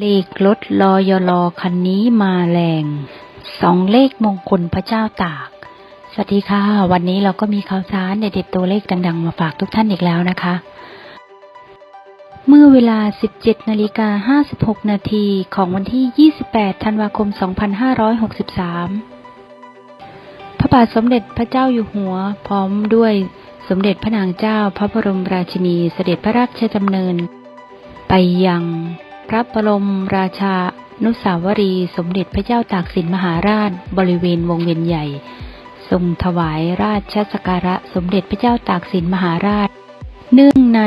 เลขรถลอยลอคันนี้มาแรงสองเลขมงคลพระเจ้าตาก สวัสดีค่ะ วันนี้เราก็มีข่าวสารเด็ดๆตัวเลขดัง ๆ มาฝากทุกท่านอีกแล้วนะคะ เมื่อเวลา 17นาฬิกา56 นาทีของวันที่ 28 ธันวาคม 2563 พระบาทสมเด็จพระเจ้าอยู่หัว พร้อมด้วยสมเด็จพระนางเจ้าพระบรมราชินีเสด็จพระราชดำเนิน ไปยัง พระบรมราชานุสาวรีสมเด็จพระเจ้าตากสินมหาราช บริเวณวงเวียนใหญ่ ทรงถวายราชสการะสมเด็จพระเจ้าตากสินมหาราช เนื่องใน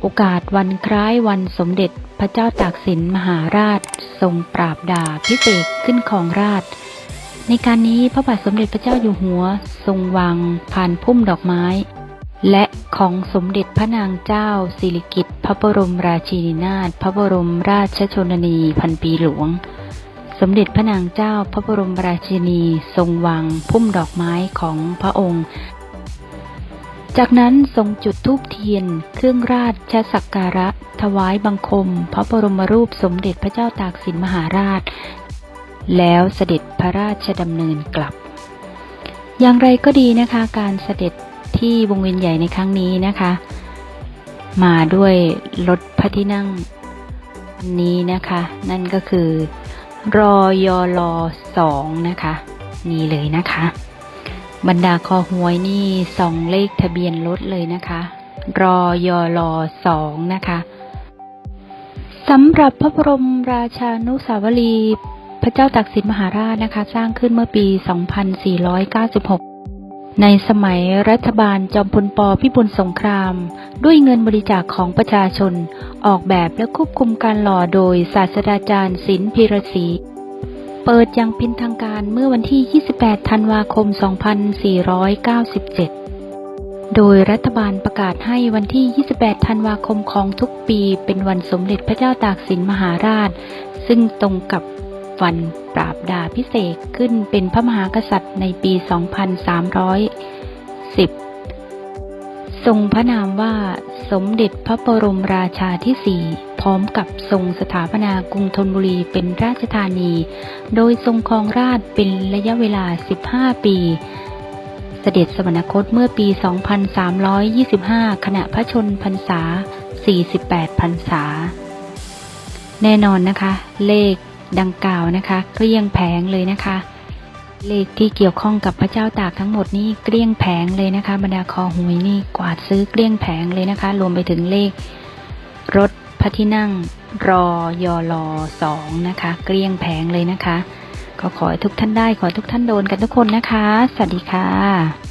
โอกาสวันคล้ายวันสมเด็จพระเจ้าตากสินมหาราช ทรงปราบดาพิเศษขึ้นของราช ในการนี้พระบาทสมเด็จพระเจ้าอยู่หัว ทรงวางผ่านพุ่มดอกไม้ และของสมเด็จพระนางเจ้า สิริกิติ์พระบรมราชินีนาถพระบรมราชชนนีพันปีหลวง สมเด็จพระนางเจ้าพระบรมราชินีทรงวางพุ่มดอกไม้ของพระองค์ จากนั้นทรงจุดธูปเทียน เครื่องราชสักการะ ถวายบังคม พระบรมรูปสมเด็จพระเจ้าตากสินมหาราช แล้วเสด็จพระราชดำเนินกลับ อย่างไรก็ดีนะคะการเสด็จ ที่วงเวียนใหญ่ในครั้งนี้นะคะ มาด้วยรถพระที่นั่งอันนี้นะคะ นั่นก็คือรอยอลอสองนะคะ นี่เลยนะคะ บรรดาคอหวยนี่สองเลขทะเบียนรถเลยนะคะรอยอลอสองนะคะสำหรับพระบรมราชานุสาวรี พระเจ้าตากสินมหาราชนะคะ สร้างขึ้นเมื่อปี 2496 ในสมัยรัฐบาลจอมพลปพิบูลสงคราม ด้วยเงินบริจาคของประชาชน ออกแบบและควบคุมการหล่อโดยศาสตราจารย์ศิลป์พีระศรีเปิดอย่างเป็นทางการเมื่อวันที่ 28 ธันวาคม 2497 โดยรัฐบาลประกาศให้วันที่ 28 ธันวาคมของทุกปี เป็นวันสมเด็จพระเจ้าตากสินมหาราช ซึ่งตรงกับ วันปราบดาพิเศษขึ้นเป็นพระมหากษัตริย์ในปี 2310 ทรงพระนามว่าสมเด็จพระบรมราชาที่สี่พร้อมกับทรงสถาปนากรุงธนบุรีเป็นราชธานี โดยทรงครองราชเป็นระยะเวลา 15 ปี เสด็จสวรรคตเมื่อปี 2325 ขณะพระชนพรรษา 48 พรรษา แน่นอนนะคะ เลข ดังกล่าวนะคะ เกลี้ยงแผงเลยนะคะ เลขที่เกี่ยวข้องกับพระเจ้าตากทั้งหมดนี่เกลี้ยงแผงเลยนะคะบรรดาคอหวยนี่กวาดซื้อเกลี้ยงแผงเลยนะคะ รวมไปถึงเลข รถพระที่นั่งรอยอลอสองนะคะ เกลี้ยงแผงเลยนะคะ ก็ขอให้ทุกท่านได้ขอทุกท่านโดนกันทุกคนนะคะ สวัสดีค่ะ